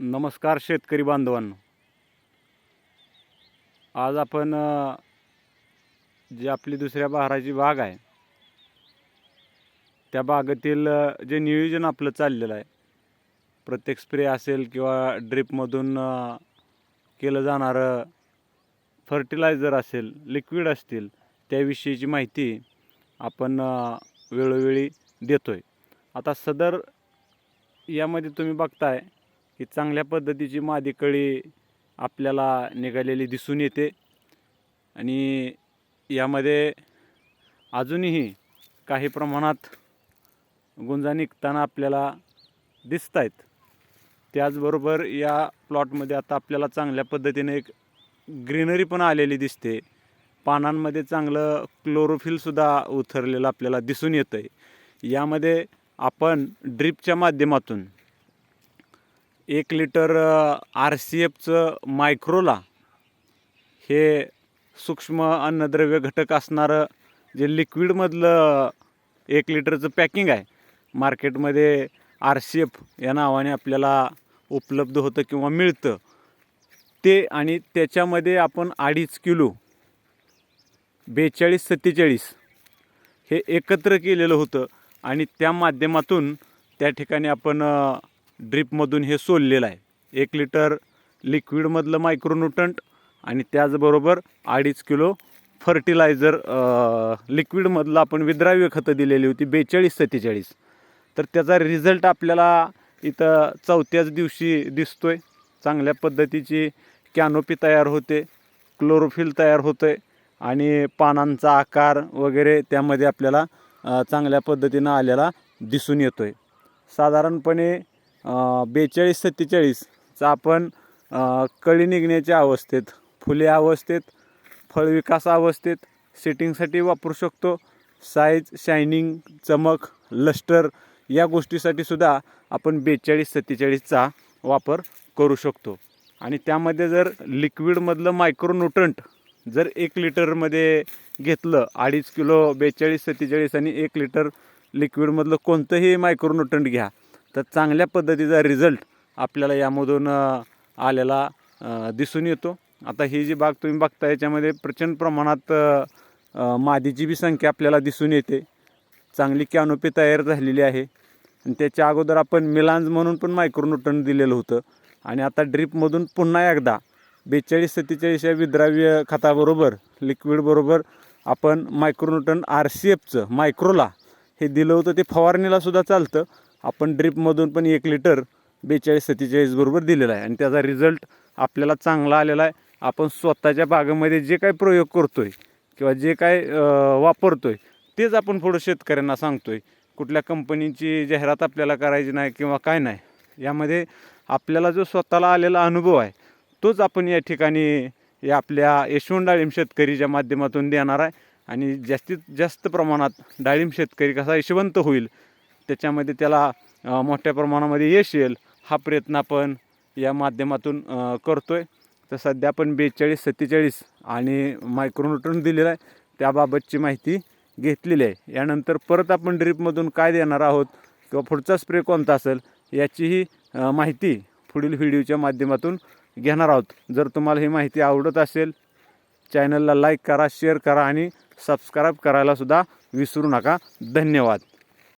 नमस्कार शेतकरी बांधवांनो. आज आपण जी आपली दुसऱ्या बहाराची बाग आहे त्या बागेतील जे नियोजन आपलं चाललेलं आहे प्रत्येक स्प्रे असेल किंवा ड्रिपमधून केलं जाणारं फर्टिलायझर असेल लिक्विड असतील त्याविषयीची माहिती आपण वेळोवेळी देतो आहे आता सदर यामध्ये तुम्ही बघताय ही चांगल्या पद्धतीची मादी कळी आपल्याला निघालेली दिसून येते. आणि यामध्ये अजूनही काही प्रमाणात गुंजा निघताना आपल्याला दिसत आहेत त्याचबरोबर या प्लॉटमध्ये आता आपल्याला चांगल्या पद्धतीने एक ग्रीनरी पण आलेली दिसते. पानांमध्ये चांगलं क्लोरोफिलसुद्धा उतरलेलं आपल्याला दिसून येतं आहे यामध्ये आपण ड्रिपच्या माध्यमातून एक लिटर आर सी एफचं मायक्रोला हे सूक्ष्म अन्नद्रव्य घटक असणारं जे लिक्विडमधलं एक लिटरचं पॅकिंग आहे मार्केटमध्ये आर सी एफ या नावाने आपल्याला उपलब्ध होतं किंवा मिळतं. ते आणि त्याच्यामध्ये आपण अडीच किलो बेचाळीस सत्तेचाळीस हे एकत्र केलेलं होतं आणि त्या माध्यमातून त्या ठिकाणी आपण ड्रिपमधून हे सोललेलं आहे. एक लिटर लिक्विडमधलं मायक्रोन्यूटंट आणि त्याचबरोबर अडीच किलो फर्टिलायझर लिक्विडमधलं आपण विद्राव्य खतं दिलेली होती बेचाळीस सत्तेचाळीस. तर त्याचा रिझल्ट आपल्याला इथं चौथ्याच दिवशी दिसतो आहे चांगल्या पद्धतीची कॅनोपी तयार होते क्लोरोफिल तयार होतं आणि पानांचा आकार वगैरे त्यामध्ये आपल्याला चांगल्या पद्धतीनं आलेला दिसून येतो आहे साधारणपणे बेचाळीस सत्तेचाळीसचा आपण कळी निघण्याच्या अवस्थेत फुले अवस्थेत फळविकास अवस्थेत सेटिंगसाठी वापरू शकतो. साईज शायनिंग चमक लस्टर या गोष्टीसाठी सुद्धा आपण बेचाळीस सत्तेचाळीसचा वापर करू शकतो. आणि त्यामध्ये जर लिक्विडमधलं मायक्रोन्युट्रंट जर एक लिटरमध्ये घेतलं अडीच किलो बेचाळीस सत्तेचाळीस आणि एक लिटर लिक्विडमधलं कोणतंही मायक्रोन्युट्रंट घ्या तर चांगल्या पद्धतीचा रिझल्ट आपल्याला यामधून आलेला दिसून येतो. आता ही जी बाग तुम्ही बघता याच्यामध्ये प्रचंड प्रमाणात मादीची बी संख्या आपल्याला दिसून येते. चांगली कॅनोपी तयार झालेली आहे. आणि त्याच्या अगोदर आपण मिलांज म्हणून पण मायक्रोन्युट्रन दिलेलं होतं. आणि आता ड्रिपमधून पुन्हा एकदा बेचाळीस सत्तेचाळीस या विद्राव्य खताबरोबर लिक्विडबरोबर आपण मायक्रोन्युट्रन आर सी एफचं मायक्रोला हे दिलं होतं. ते फवारणीलासुद्धा चालतं. आपण ड्रिपमधून पण एक लिटर बेचाळीस सत्तेचाळीसबरोबर दिलेला आहे. आणि त्याचा रिझल्ट आपल्याला चांगला आलेला आहे. आपण स्वतःच्या बागेमध्ये जे काही प्रयोग करतो आहे किंवा जे काय वापरतो आहे तेच आपण पुढं शेतकऱ्यांना सांगतो आहे कुठल्या कंपनीची जाहिरात आपल्याला करायची नाही किंवा काय नाही यामध्ये आपल्याला जो स्वतःला आलेला अनुभव आहे तोच आपण या ठिकाणी या आपल्या यशवंत डाळिंब शेतकरीच्या माध्यमातून देणार आहे. आणि जास्तीत जास्त प्रमाणात डाळिंब शेतकरी कसा यशवंत होईल त्याच्यामध्ये त्याला मोठ्या प्रमाणामध्ये यश येईल. हा प्रयत्न आपण या माध्यमातून करतो आहे तर सध्या आपण बेचाळीस सत्तेचाळीस आणि मायक्रोन्युट्रन दिलेला आहे. त्याबाबतची माहिती घेतलेली आहे. यानंतर परत आपण ड्रीपमधून काय देणार आहोत किंवा पुढचा स्प्रे कोणता असेल याचीही माहिती पुढील व्हिडिओच्या माध्यमातून घेणार आहोत. जर तुम्हाला ही माहिती आवडत असेल चॅनलला लाईक करा शेअर करा आणि सबस्क्राईब करायलासुद्धा विसरू नका. धन्यवाद.